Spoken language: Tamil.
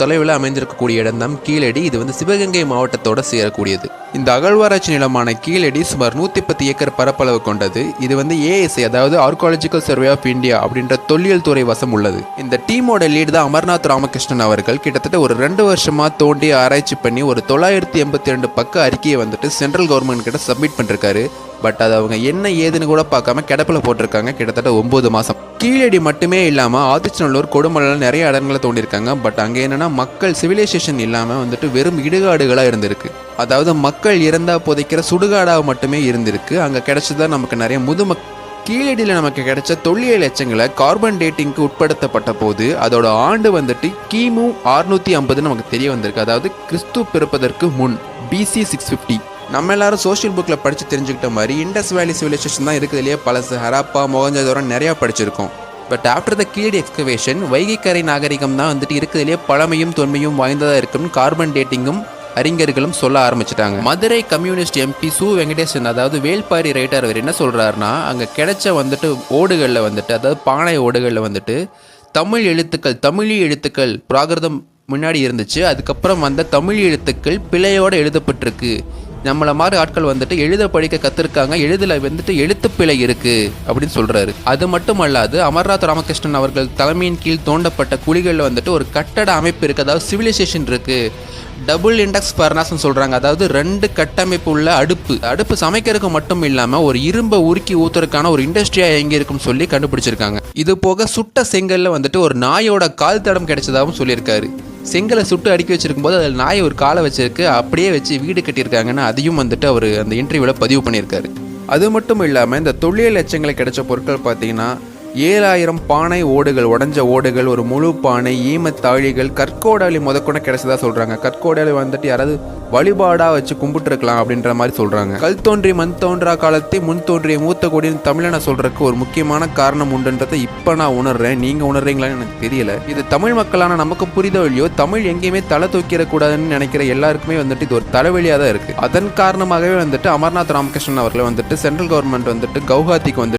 தொலைவில் அமைந்திருக்கக்கூடிய இடம்தான் கீழடி. இது வந்து சிவகங்கை மாவட்டத்தோட சேரக்கூடியது. இந்த அகழ்வாராய்ச்சி நிலமான கீழடி சுமார் நூற்றி பத்து ஏக்கர் பரப்பளவு கொண்டது. இது வந்து ஏஎஸ்ஐ அதாவது ஆர்காலஜிக்கல் சர்வே ஆஃப் இந்தியா அப்படின்ற தொல்லியல் துறை வசம் உள்ளது. இந்த டீமோட லீடு தான் அமர்நாத் ராமகிருஷ்ணன் அவர்கள். கிட்டத்தட்ட ஒரு ரெண்டு வருஷமா தோண்டி ஆராய்ச்சி பண்ணி ஒரு தொள்ளாயிரத்தி எண்பத்தி ரெண்டு பக்க அறிக்கையை வந்துட்டு சென்ட்ரல் கவர்மெண்ட் கிட்ட சப்மிட் பண்ணிருக்காரு. பட் அது அவங்க என்ன ஏதுன்னு கூட பார்க்காம கிடப்பில் போட்டிருக்காங்க கிட்டத்தட்ட ஒம்பது மாதம் கீழடி மட்டுமே இல்லாமல் ஆதிச்சநல்லூர் கொடுமலையில் நிறைய இடங்களை தோண்டியிருக்காங்க. பட் அங்கே என்னன்னா மக்கள் சிவிலைசேஷன் இல்லாமல் வந்துட்டு வெறும் இடுகாடுகளாக இருந்திருக்கு. அதாவது மக்கள் இறந்தா புதைக்கிற சுடுகாடாக மட்டுமே இருந்திருக்கு. அங்கே கிடைச்சதா நமக்கு நிறைய முதுமக் கீழடியில் நமக்கு கிடைச்ச தொல்லியல் எச்சங்களை கார்பன் டேட்டிங்க்கு உட்படுத்தப்பட்ட போது அதோட ஆண்டு வந்துட்டு கிமு ஆறுநூற்றி ஐம்பதுன்னு நமக்கு தெரிய வந்திருக்கு. அதாவது கிறிஸ்து பிறப்பதற்கு முன் பிசி சிக்ஸ் ஃபிஃப்டி நம்ம எல்லாரும் சோஷியல் புக்கில் படித்து தெரிஞ்சுக்கிட்ட மாதிரி இண்டஸ் வேலி சிவிலைசேஷன் தான் இருக்குதுலையே பழசு ஹராப்பா மொகஞ்சதோரம் நிறையா படிச்சிருக்கோம். But after the Keezhadi excavation வைகைக்கரை நாகரிகம் தான் வந்துட்டு இருக்குதுலேயே பழமையும் தொன்மையும் வாய்ந்ததாக இருக்குன்னு கார்பன் டேட்டிங்கும் அறிஞர்களும் சொல்ல ஆரம்பிச்சிட்டாங்க. மதுரை கம்யூனிஸ்ட் எம்பி சு. வெங்கடேசன் அதாவது வேல்பாரி ரைட்டர் அவர் என்ன சொல்கிறாருன்னா அங்கே கிடைச்ச வந்துட்டு ஓடுகளில் வந்துட்டு அதாவது பானை ஓடுகளில் வந்துட்டு தமிழ் எழுத்துக்கள் தமிழி எழுத்துக்கள் பிராகிருதம் முன்னாடி இருந்துச்சு அதுக்கப்புறம் வந்த தமிழ் எழுத்துக்கள் பிழையோட எழுதப்பட்டிருக்கு. நம்மளை மாதிரி ஆட்கள் வந்துட்டு எழுத படிக்க கத்துருக்காங்க. எழுதுல வந்துட்டு எழுத்துப்பிழை இருக்கு அப்படின்னு சொல்றாரு. அது மட்டும் அல்லாது அமர்நாத் ராமகிருஷ்ணன் அவர்கள் தலைமையின் கீழ் தோண்டப்பட்ட குழிகளில் வந்துட்டு ஒரு கட்டட அமைப்பு இருக்கு. அதாவது சிவிலைசேஷன் இருக்கு. டபுள் இண்டெக்ஸ் பர்னாஸ்னு சொல்கிறாங்க அதாவது ரெண்டு கட்டமைப்பு உள்ள அடுப்பு. அடுப்பு சமைக்கிறதுக்கு மட்டும் இல்லாமல் ஒரு இரும்பை உருக்கி ஊத்துறதுக்கான ஒரு இண்டஸ்ட்ரியாக எங்கே இருக்குன்னு சொல்லி கண்டுபிடிச்சிருக்காங்க. இது போக சுட்ட செங்கல்ல வந்துட்டு ஒரு நாயோட கால் தடம் கிடைச்சதாகவும் சொல்லியிருக்காரு. செங்கலை சுட்டு அடுக்கி வச்சிருக்கும் போது அதில் நாய் ஒரு காலை வச்சிருக்கு அப்படியே வச்சு வீடு கட்டியிருக்காங்கன்னு அதையும் வந்துட்டு அவர் அந்த இன்டர்வியூவில் பதிவு பண்ணியிருக்காரு. அது மட்டும் இல்லாமல் இந்த தொழில் எச்சங்களை கிடைச்ச பொருட்கள் பார்த்தீங்கன்னா ஏழாயிரம் பானை ஓடுகள் உடஞ்ச ஓடுகள் ஒரு முழு பானை ஈமத்தாழிகள் கற்கோடாளி முதற்கொண்டு கிடைச்சதா சொல்கிறாங்க கற்கோடாளி வந்துட்டு யாராவது வழிபாடா வச்சு கும்பிட்டுருக்கலாம் அப்படின்ற மாதிரி சொல்றாங்க. கல் தோன்றி மண் தோன்றா காலத்தை முன் தோன்றிய மூத்த கொடின்னு தமிழனை சொல்றதுக்கு ஒரு முக்கியமான காரணம் உண்டுன்றதை இப்போ நான் உணர்றேன். நீங்க உணர்றீங்களான்னு எனக்கு தெரியல. இது தமிழ் மக்களான நமக்கு புரிதோ இல்லையோ தமிழ் எங்கேயுமே தலை தூக்கிடக்கூடாதுன்னு நினைக்கிற எல்லாருக்குமே வந்துட்டு இது ஒரு தலைவலியாக தான் இருக்கு. அதன் காரணமாகவே வந்துட்டு அமர்நாத் ராமகிருஷ்ணன் அவர்களை வந்துட்டு சென்ட்ரல் கவர்மெண்ட் வந்துட்டு கவுஹாத்திக்கு வந்து